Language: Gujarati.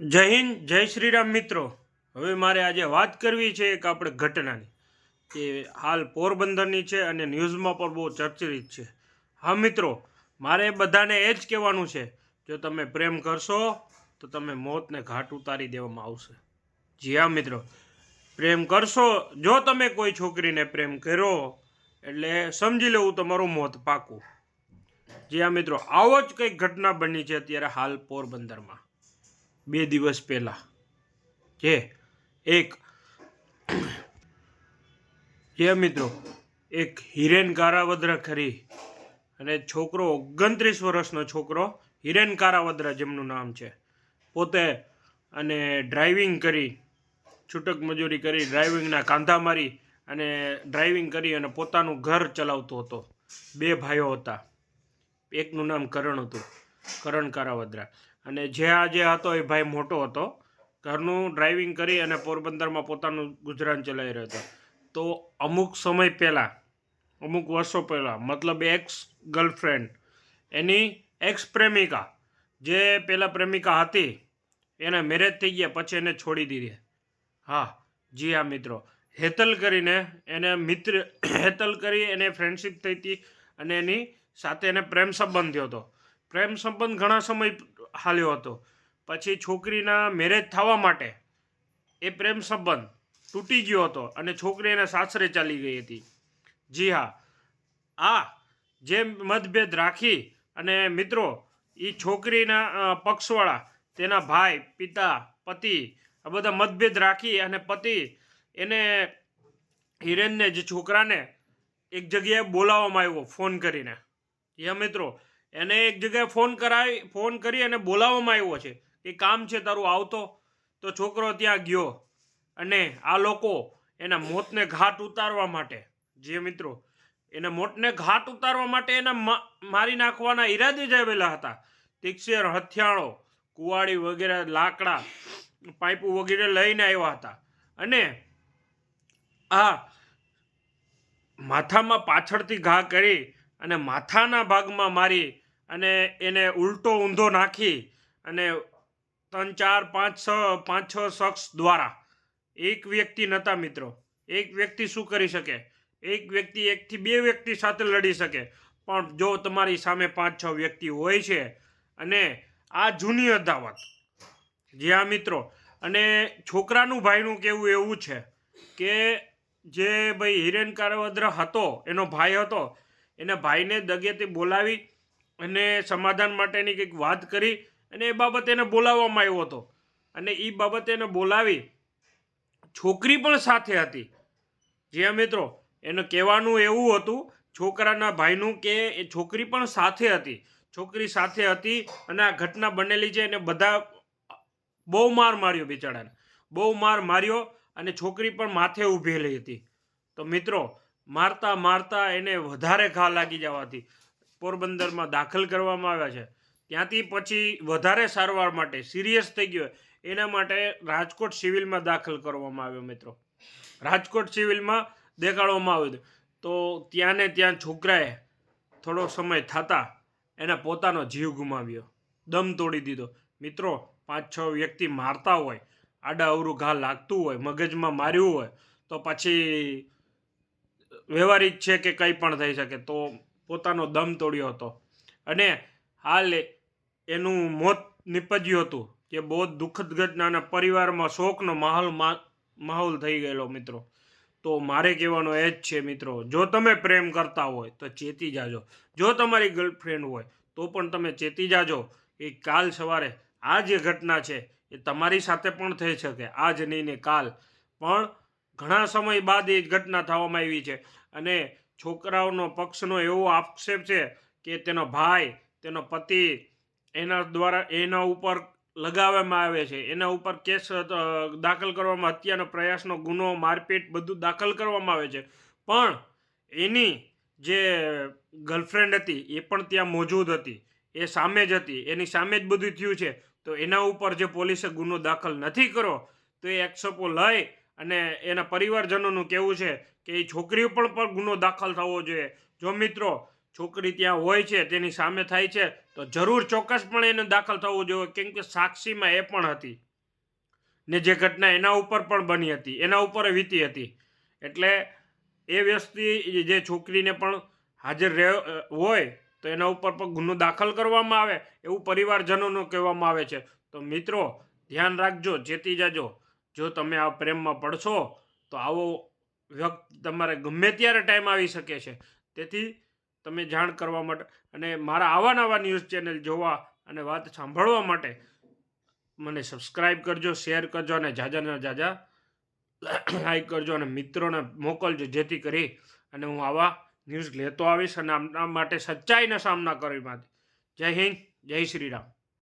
જય હિન્દ, જય શ્રી રામ મિત્રો. હવે મારે આજે વાત કરવી છે એક આપણે ઘટનાની, કે હાલ પોરબંદરની છે અને ન્યૂઝમાં પણ બહુ ચર્ચિત છે. હા મિત્રો, મારે બધાને એ જ કહેવાનું છે, જો તમે પ્રેમ કરશો, તો તમે મોતને ઘાટ ઉતારી દેવામાં આવશે. જી હા મિત્રો, પ્રેમ કરશો, જો તમે કોઈ છોકરીને પ્રેમ કર્યો, એટલે સમજી લેવું તમારું મોત પાકું. જી હા મિત્રો, આવો જ કંઈક ઘટના બની છે અત્યારે હાલ પોરબંદરમાં. બે દિવસ પહેલાં જે એક જે મિત્રો, એક હિરેન કારાવદ્રા ખરી અને છોકરો ઓગણત્રીસ વર્ષનો છોકરો હિરેન કારાવદ્રા જેમનું નામ છે. પોતે અને ડ્રાઇવિંગ કરી, છૂટક મજૂરી કરી, ડ્રાઇવિંગના કાંધા મારી અને ડ્રાઇવિંગ કરી અને પોતાનું ઘર ચલાવતો હતો. બે ભાઈઓ હતા. એકનું નામ કરણ હતું, કરણ કારાવદ્રા. અને જે આ જે હતો એ ભાઈ મોટો હતો. ઘરનું ડ્રાઇવિંગ કરી અને પોરબંદરમાં પોતાનું ગુજરાન ચલાવી રહ્યો હતો. તો અમુક સમય પહેલાં, અમુક વર્ષો પહેલાં, મતલબ એક્સ ગર્લફ્રેન્ડ એની એક્સ પ્રેમિકા, જે પહેલાં પ્રેમિકા હતી, એને મેરેજ થઈ ગયા, પછી એને છોડી દીધી. હા, જી હા મિત્રો. હેતલ કરીને એને મિત્ર, હેતલ કરી એને ફ્રેન્ડશિપ થઈ હતી અને એની સાથે એને પ્રેમ સંબંધ થયો હતો. પ્રેમ સંબંધ ઘણા સમય હાલ્યો હતો. પછી છોકરીના મેરેજ થવા માટે એ પ્રેમ સંબંધ તૂટી ગયો હતો અને છોકરી એના સાસરે ચાલી ગઈ હતી. જી હા, આ જે મતભેદ રાખી અને મિત્રો એ છોકરીના પક્ષવાળા, તેના ભાઈ, પિતા, પતિ, આ બધા મતભેદ રાખી અને પતિ એને હિરેનને, જે છોકરાને એક જગ્યાએ બોલાવવામાં આવ્યો ફોન કરીને. યા મિત્રો એને એક જગ્યાએ ફોન કરાવી ફોન કરી અને બોલાવવામાં આવ્યો છે કે કામ છે તારું, આવતો. તો છોકરો ત્યાં ગયો અને આ લોકો એના મોતને ઘાટ ઉતારવા માટે, જે મિત્રો, એના મોતને ઘાટ ઉતારવા માટે એના મારી નાખવાના ઈરાદે જ આવેલા હતા. તિક્ષેર, હથિયાળો, કુવાડી વગેરે, લાકડા, પાઇપો વગેરે લઈને આવ્યા હતા. અને આ માથામાં પાછળથી ઘા કરી અને માથાના ભાગમાં મારી અને એને ઉલટો ઊંધો નાખી અને ત્રણ, ચાર, પાંચ, છ પાંચ, છ શખ્સ દ્વારા એક વ્યક્તિ નહોતા મિત્રો. એક વ્યક્તિ શું કરી શકે? એક વ્યક્તિ એકથી બે વ્યક્તિ સાથે લડી શકે. પણ જો તમારી સામે પાંચ, છ વ્યક્તિ હોય છે અને આ જૂની અદાવત, જી હા મિત્રો, અને છોકરાનું ભાઈનું કહેવું એવું છે કે જે ભાઈ હિરેન કારવદ્ર હતો, એનો ભાઈ હતો, એના ભાઈને દગેથી બોલાવી અને સમાધાન માટેની કંઈક વાત કરી અને એ બાબતે એને બોલાવવામાં આવ્યો હતો. અને એ બાબતે એને બોલાવી છોકરી પણ સાથે હતી. જ્યાં મિત્રો, એનું કહેવાનું એવું હતું, છોકરાના ભાઈનું કે એ છોકરી પણ સાથે હતી. છોકરી સાથે હતી અને આ ઘટના બનેલી છે એને બધા બહુ માર માર્યો બિચારાને. બહુ માર માર્યો અને છોકરી પણ માથે ઊભેલી હતી. તો મિત્રો, મારતા મારતા એને વધારે ઘા લાગી જવાથી પોરબંદરમાં દાખલ કરવામાં આવ્યા છે. ત્યાંથી પછી વધારે સારવાર માટે સિરિયસ થઈ ગયો. એના માટે રાજકોટ સિવિલમાં દાખલ કરવામાં આવ્યો મિત્રો. રાજકોટ સિવિલમાં દેખાડવામાં આવ્યું તો ત્યાં ને ત્યાં છોકરાએ થોડો સમય થતાં એને પોતાનો જીવ ગુમાવ્યો. દમ તોડી દીધો. મિત્રો, પાંચ છ વ્યક્તિ મારતા હોય, આડા અવરું ઘા લાગતું હોય, મગજમાં માર્યું હોય, તો પછી વ્યવહારિક છે કે કંઈ પણ થઈ શકે, તો પોતાનો દમ તોડ્યો હતો. અને હાલ એનું મોત નીપજ્યું હતું જે બહુ દુઃખદ ઘટનાના પરિવારમાં શોકનો માહોલ માહોલ થઈ ગયેલો મિત્રો. તો મારે કહેવાનો એ જ છે મિત્રો, જો તમે પ્રેમ કરતા હોય તો ચેતી જાજો. જો તમારી ગર્લફ્રેન્ડ હોય તો પણ તમે ચેતી જાજો કે કાલ સવારે આ જે ઘટના છે એ તમારી સાથે પણ થઈ શકે આજ નહીં ને કાલ. પણ ઘણા સમય બાદ એ ઘટના થવામાં આવી છે અને છોકરાઓનો પક્ષનો એવો આક્ષેપ છે કે તેનો ભાઈ, તેનો પતિ એના દ્વારા, એના ઉપર લગાવવામાં આવે છે. એના ઉપર કેસ દાખલ કરવામાં, હત્યાનો પ્રયાસનો ગુનો, મારપીટ બધું દાખલ કરવામાં આવે છે. પણ એની જે ગર્લફ્રેન્ડ હતી, એ પણ ત્યાં મોજૂદ હતી. એ સામે જ હતી. એની સામે જ બધું થયું છે. તો એના ઉપર જે પોલીસે ગુનો દાખલ નથી કરો તો એ એક્સપો લઈ અને એના પરિવારજનોનું કહેવું છે કે એ છોકરી ઉપર પણ ગુનો દાખલ થવો જોઈએ. જો મિત્રો છોકરી ત્યાં હોય છે, તેની સામે થાય છે, તો જરૂર ચોક્કસપણે એને દાખલ થવું જોઈએ, કેમ કે સાક્ષીમાં એ પણ હતી. ને જે ઘટના એના ઉપર પણ બની હતી, એના ઉપર વીતી હતી. એટલે એ વ્યક્તિ જે છોકરીને પણ હાજર રહે હોય, તો એના ઉપર પણ ગુનો દાખલ કરવામાં આવે, એવું પરિવારજનોનું કહેવામાં આવે છે. તો મિત્રો, ધ્યાન રાખજો, ચેતી જાજો. જો તમે આ પ્રેમમાં પડશો, તો આવો વ્યક્ત તમારે ગમે ત્યારે ટાઈમ આવી શકે છે. તેથી તમે જાણ કરવા માટે, અને મારા આવા નવા ન્યૂઝ ચેનલ જોવા અને વાત સાંભળવા માટે મને સબસ્ક્રાઈબ કરજો શેર કરજો અને જાજાને જાજા લાઈક કરજો અને મિત્રોને મોકલજો જેથી કરી અને હું આવા ન્યૂઝ લેતો આવીશ અને આમના માટે સચ્ચાઈનો સામના કરવી માટે. જય હિન્દ, જય શ્રી રામ.